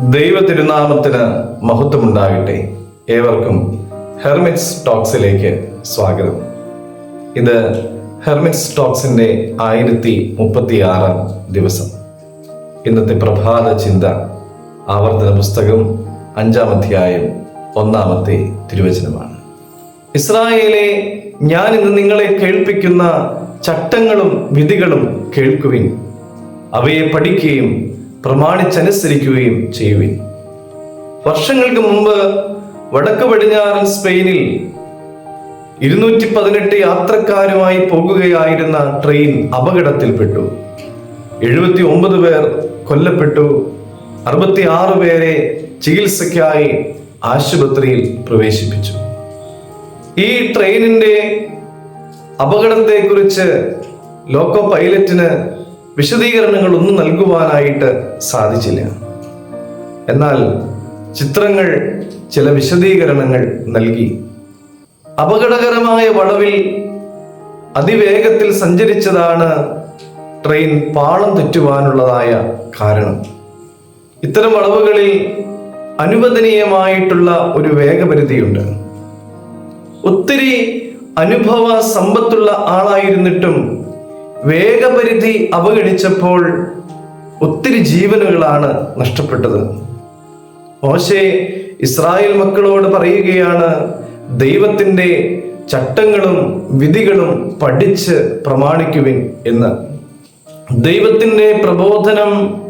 ദൈവ തിരുനാമത്തിന് മഹത്വമുണ്ടാകട്ടെ. ഏവർക്കും ഹെർമിറ്റ്സ് ടോക്സിലേക്ക് സ്വാഗതം. ഇത് ഹെർമിറ്റ്സ് ടോക്സിന്റെ ആയിരത്തി മുപ്പത്തി ആറാം ദിവസം. ഇന്നത്തെ പ്രഭാത ചിന്ത ആവർത്തന പുസ്തകം അഞ്ചാം അധ്യായം ഒന്നാമത്തെ തിരുവചനമാണ്. ഇസ്രായേലെ ഞാൻ ഇന്ന് നിങ്ങളെ കേൾപ്പിക്കുന്ന ചട്ടങ്ങളും വിധികളും കേൾക്കുവിൻ. അവയെ പഠിക്കുകയും പ്രമാണിച്ചനുസരിക്കുകയും ചെയ്യുവിൻ. വർഷങ്ങൾക്ക് മുമ്പ് വടക്ക് പടിഞ്ഞാറൻ സ്പെയിനിൽ ഇരുന്നൂറ്റി പതിനെട്ട് യാത്രക്കാരുമായി പോകുകയായിരുന്ന ട്രെയിൻ അപകടത്തിൽപ്പെട്ടു. എഴുപത്തി ഒമ്പത് പേർ കൊല്ലപ്പെട്ടു. അറുപത്തി ആറ് പേരെ ചികിത്സയ്ക്കായി ആശുപത്രിയിൽ പ്രവേശിപ്പിച്ചു. ഈ ട്രെയിനിന്റെ അപകടത്തെക്കുറിച്ച് ലോക്കോ പൈലറ്റിന് വിശദീകരണങ്ങൾ ഒന്നും നൽകുവാനായിട്ട് സാധിച്ചില്ല. എന്നാൽ ചിത്രങ്ങൾ ചില വിശദീകരണങ്ങൾ നൽകി. അപകടകരമായ വളവിൽ അതിവേഗത്തിൽ സഞ്ചരിച്ചതാണ് ട്രെയിൻ പാളം തെറ്റുവാനുള്ളതായ കാരണം. ഇത്തരം വളവുകളിൽ അനുവദനീയമായിട്ടുള്ള ഒരു വേഗപരിധിയുണ്ട്. ഒത്തിരി അനുഭവ സമ്പത്തുള്ള ആളായിരുന്നിട്ടും വേഗപരിധി അവഗണിച്ചപ്പോൾ ഒത്തിരി ജീവനുകളാണ് നഷ്ടപ്പെട്ടത്. മോശെ ഇസ്രായേൽ മക്കളോട് പറയുകയാണ് ദൈവത്തിന്റെ ചട്ടങ്ങളും വിധികളും പഠിച്ച് പ്രമാണിക്കുവിൻ എന്ന്. ദൈവത്തിന്റെ പ്രബോധനം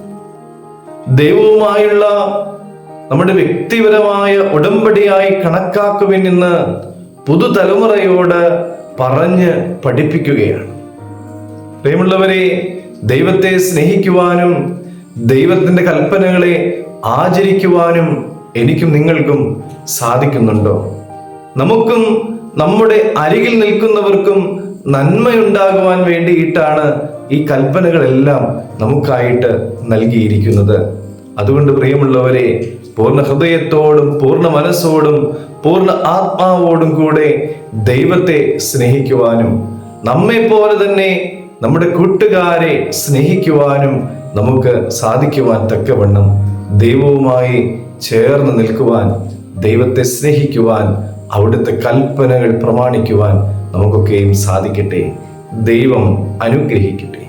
ദൈവവുമായുള്ള നമ്മുടെ വ്യക്തിപരമായ ഉടമ്പടിയായി കണക്കാക്കുവിൻ എന്ന് പുതുതലമുറയോട് പറഞ്ഞ് പഠിപ്പിക്കുകയാണ്. പ്രിയമുള്ളവരെ ദൈവത്തെ സ്നേഹിക്കുവാനും ദൈവത്തിന്റെ കൽപ്പനകളെ ആചരിക്കുവാനും എനിക്കും നിങ്ങൾക്കും സാധിക്കുന്നുണ്ടോ? നമുക്കും നമ്മുടെ അരികിൽ നിൽക്കുന്നവർക്കും നന്മയുണ്ടാകുവാൻ വേണ്ടിയിട്ടാണ് ഈ കൽപ്പനകളെല്ലാം നമുക്കായിട്ട് നൽകിയിരിക്കുന്നത്. അതുകൊണ്ട് പ്രിയമുള്ളവരെ പൂർണ ഹൃദയത്തോടും പൂർണ മനസ്സോടും പൂർണ ആത്മാവോടും കൂടെ ദൈവത്തെ സ്നേഹിക്കുവാനും നമ്മെ പോലെ തന്നെ നമ്മുടെ കൂട്ടുകാരെ സ്നേഹിക്കുവാനും നമുക്ക് സാധിക്കുവാൻ തക്കവണ്ണം ദൈവവുമായി ചേർന്ന് നിൽക്കുവാൻ ദൈവത്തെ സ്നേഹിക്കുവാൻ അവിടുത്തെ കൽപ്പനകൾ പ്രമാണിക്കുവാൻ നമുക്കൊക്കെയും സാധിക്കട്ടെ. ദൈവം അനുഗ്രഹിക്കട്ടെ.